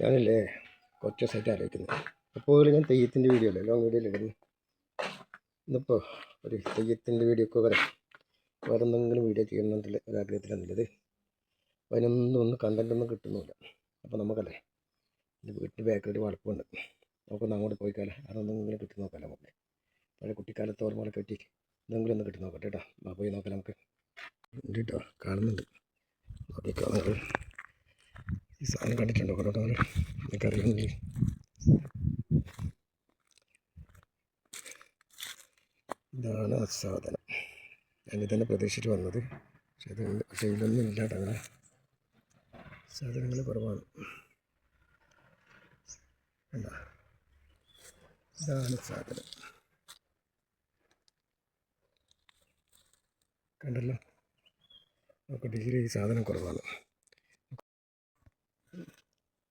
ഞാനില്ലേ കുറച്ച് ദിവസമായിട്ട് ആലോചിക്കുന്നത്. അപ്പോൾ ഞാൻ തെയ്യത്തിന്റെ വീഡിയോ അല്ലേ? ലോങ് വീഡിയോ അല്ലേ ഇന്നിപ്പോൾ ഒരു തെയ്യത്തിന്റെ വീഡിയോ ഒക്കെ വരാം. വേറെ എന്തെങ്കിലും വീഡിയോ ചെയ്യണമെന്നുള്ള ഒരാഗ്രഹത്തിലാണുള്ളത് അതിനൊന്നും ഒന്നും കണ്ടന്റ് ഒന്നും കിട്ടുന്നില്ല. അപ്പോൾ നമുക്കല്ലേ എന്റെ വീട്ടിന്റെ ബാക്കിൽ ഒരു വളപ്പുണ്ട്. നമുക്കൊന്ന് അങ്ങോട്ട് പോയിക്കാലേ അതൊന്നെങ്കിലും കിട്ടി നോക്കാമല്ലോ നമുക്ക് പഴയ കുട്ടിക്കാലത്ത് ഓർമ്മകളെ പറ്റി എന്തെങ്കിലും ഒന്ന് കിട്ടി നോക്കട്ടെ കേട്ടോ. പോയി നോക്കാം നമുക്ക്. കേട്ടോ. കാണുന്നുണ്ട്. നോക്കിക്കോ ഈ സാധനം കണ്ടിട്ടുണ്ടോ? കുറേ തവണ എനിക്കറിയുന്നില്ല ഇതാണ് ആ സാധനം. ഞാനിതന്നെ പ്രതീക്ഷിച്ച് വന്നത്. പക്ഷെ ഇത് പക്ഷേ ഇതൊന്നും ഇല്ല അങ്ങനെ. സാധനങ്ങൾ കുറവാണ്. ഇതാണ് സാധനം. കണ്ടല്ലോ? നമുക്ക് ഡിഗ്രി സാധനം കുറവാണ്.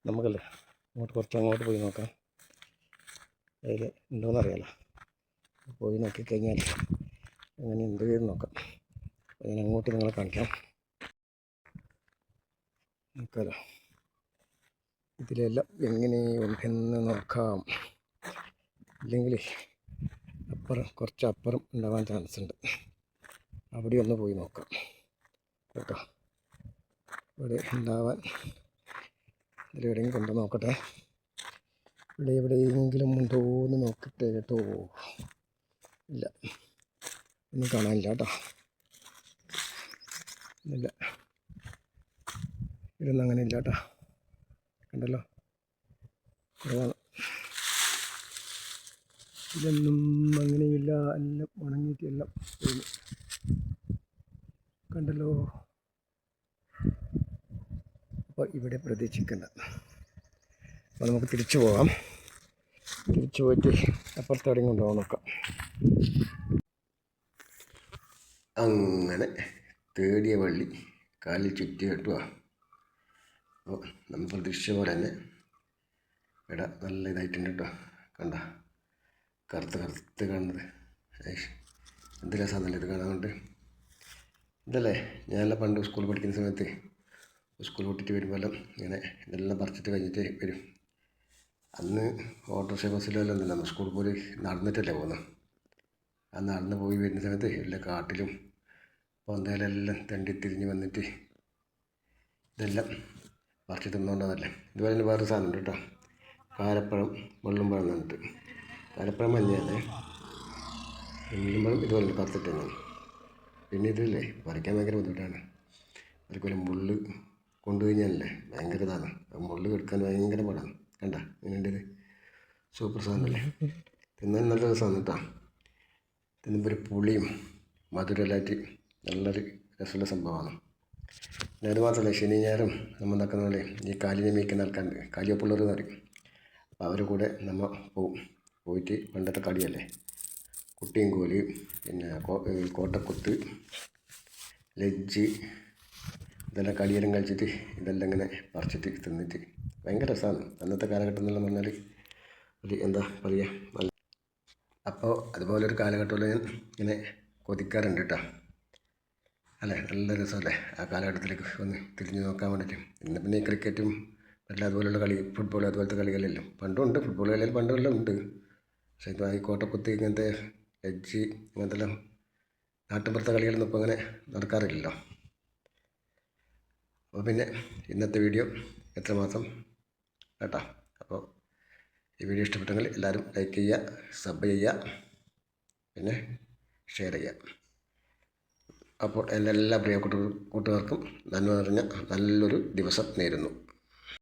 നമുക്കല്ലേ അങ്ങോട്ട് കുറച്ച് അങ്ങോട്ട് പോയി നോക്കാം. അതിൽ ഉണ്ടോയെന്ന് പോയി നോക്കിക്കഴിഞ്ഞാൽ അങ്ങനെ ഉണ്ട് എന്ന് നോക്കാം. ഞാൻ അങ്ങോട്ട് നിങ്ങളെ കാണിക്കാം. നോക്കാലോ. ഇതിലെല്ലാം എങ്ങനെ ഉണ്ടെന്ന് നോക്കാം. ഇല്ലെങ്കിൽ അപ്പുറം കുറച്ച് അപ്പുറം ഉണ്ടാവാൻ ചാൻസ് ഉണ്ട്. അവിടെ ഒന്ന് പോയി നോക്കാം. കേട്ടോ. ഇവിടെ ഉണ്ടാവാൻ ഇതിലെവിടെയെങ്കിലും കൊണ്ടു നോക്കട്ടെ. ഇവിടെ എവിടെയെങ്കിലും ഉണ്ടോ എന്ന് നോക്കട്ടെ കേട്ടോ. ഇല്ല. ഒന്നും കാണാനില്ല കേട്ടോ. ഇല്ല. ഇതൊന്നും അങ്ങനെ ഇല്ല കേട്ടോ. കണ്ടല്ലോ? കുറവാണ്. ഇതൊന്നും അങ്ങനെയില്ല. എല്ലാം ഉണങ്ങിയിട്ട് എല്ലാം കണ്ടല്ലോ? അപ്പോൾ ഇവിടെ പ്രതീക്ഷിക്കുന്നത്. അപ്പോൾ നമുക്ക് തിരിച്ചു പോകാം. തിരിച്ചു പോയിട്ട് അപ്പുറത്ത് എവിടെയും കൊണ്ടുപോകാൻ നോക്കാം. അങ്ങനെ തേടിയ വള്ളി കാലിൽ ചുറ്റി കെട്ടുക അപ്പോൾ നമ്മൾ പ്രതീക്ഷിച്ച പോലെ തന്നെ ഇട നല്ല ഇതായിട്ടുണ്ട് കേട്ടോ. കണ്ട കറുത്ത് കറുത്ത് കാണുന്നത്. എന്ത് രസമാണല്ലോ ഇത് കാണാൻ കൊണ്ട് ഇതല്ലേ ഞാനെല്ലാം പണ്ട് സ്കൂളിൽ പഠിക്കുന്ന സമയത്ത് സ്കൂൾ വിട്ടിട്ട് വരുമ്പോഴും ഇങ്ങനെ ഇതെല്ലാം പറിച്ചിട്ട് കഴിഞ്ഞിട്ട് വരും. അന്ന് ഓട്ടോറിക്ഷ ബസ്സിലെല്ലാം ഒന്നുമില്ല. നമ്മൾ സ്കൂളിൽ പോയി നടന്നിട്ടല്ലേ പോകുന്നത് ആ നടന്ന് പോയി വരുന്ന സമയത്ത് എല്ലാ കാട്ടിലും പൊന്തയിലെല്ലാം തെണ്ടി തിരിഞ്ഞ് വന്നിട്ട് ഇതെല്ലാം പറിച്ച് തിന്നുകൊണ്ടതല്ലേ ഇതുപോലെ തന്നെ വേറെ സാധനം ഉണ്ട് കേട്ടോ. കാരപ്പഴം വെള്ളം പഴം എന്നിട്ട് കാരപ്പഴം മഞ്ഞയാണ് വെള്ളം പഴം ഇതുപോലെ പറിച്ചിട്ട് തന്നെ പിന്നെ ഇതില്ലേ പറിക്കാൻ ഭയങ്കര ബുദ്ധിമുട്ടാണ്. അതുപോലെ മുള്ള് കൊണ്ടുകഴിഞ്ഞാലല്ലേ ഭയങ്കര ഇതാണ്. മുള്ളിൽ മുള്ള് എടുക്കാൻ ഭയങ്കര പാടാണ്. കണ്ട? ഇങ്ങനെയുണ്ട് ഇത്? സൂപ്പർ സാധനമല്ലേ തിന്നാൻ നല്ല രസമാണ് കേട്ടോ. തിന്നുമ്പോൾ ഒരു പുളിയും മധുരമല്ലാറ്റി നല്ലൊരു രസമുള്ള സംഭവമാണ്. പിന്നെ അത് മാത്രമല്ല ശനി ഞായറും നമ്മൾ നടക്കുന്ന പോലെ ഈ കാലിനെ മേയ്ക്കുന്ന ആൾക്കാരുണ്ട്. കാലിയപ്പുള്ളവർ എന്ന് പറയും. അപ്പോൾ അവരുടെ കൂടെ നമ്മൾ പോവും. പോയിട്ട് പണ്ടത്തെ കളിയല്ലേ? കുട്ടിയും കോൽ പിന്നെ കോട്ടക്കുത്ത് ലജ്ജ് ഇതെല്ലാം കളിയെല്ലാം കളിച്ചിട്ട് ഇതെല്ലാം ഇങ്ങനെ പറിച്ചിട്ട് തിന്നിട്ട് ഭയങ്കര രസമാണ് അന്നത്തെ കാലഘട്ടം എന്നെല്ലാം പറഞ്ഞാൽ ഒരു എന്താ പറയുക നല്ല അപ്പോൾ അതുപോലെ ഒരു കാലഘട്ടത്തിൽ ഞാൻ ഇങ്ങനെ കൊതിക്കാറുണ്ട് കേട്ടോ അല്ലേ? നല്ല രസമല്ലേ ആ കാലഘട്ടത്തിലേക്ക് ഒന്ന് തിരിഞ്ഞു നോക്കാൻ വേണ്ടിയിട്ട് ഇന്ന് പിന്നെ ക്രിക്കറ്റും അല്ല അതുപോലുള്ള കളി ഫുട്ബോൾ അതുപോലത്തെ കളികളെല്ലാം പണ്ടും ഉണ്ട് ഫുട്ബോൾ കളിയിൽ പണ്ടെല്ലാം ഉണ്ട്. പക്ഷേ ഇപ്പോൾ ഈ കോട്ടക്കുത്തി ഇങ്ങനത്തെ എഡ്ജ് ഇങ്ങനത്തെ എല്ലാം നാട്ടിൻപുറത്തെ കളികളൊന്നും ഇപ്പോൾ അങ്ങനെ നടക്കാറില്ലല്ലോ. അപ്പോൾ പിന്നെ ഇന്നത്തെ വീഡിയോ എത്ര മാസം കേട്ടോ. അപ്പോൾ ഈ വീഡിയോ ഇഷ്ടപ്പെട്ടെങ്കിൽ എല്ലാവരും ലൈക്ക് ചെയ്യുക സബ് ചെയ്യുക പിന്നെ ഷെയർ ചെയ്യുക. അപ്പോൾ എന്റെ എല്ലാ പ്രിയ കൂട്ടുകാർക്കും നന്മ നിറഞ്ഞ നല്ലൊരു ദിവസം നേരുന്നു.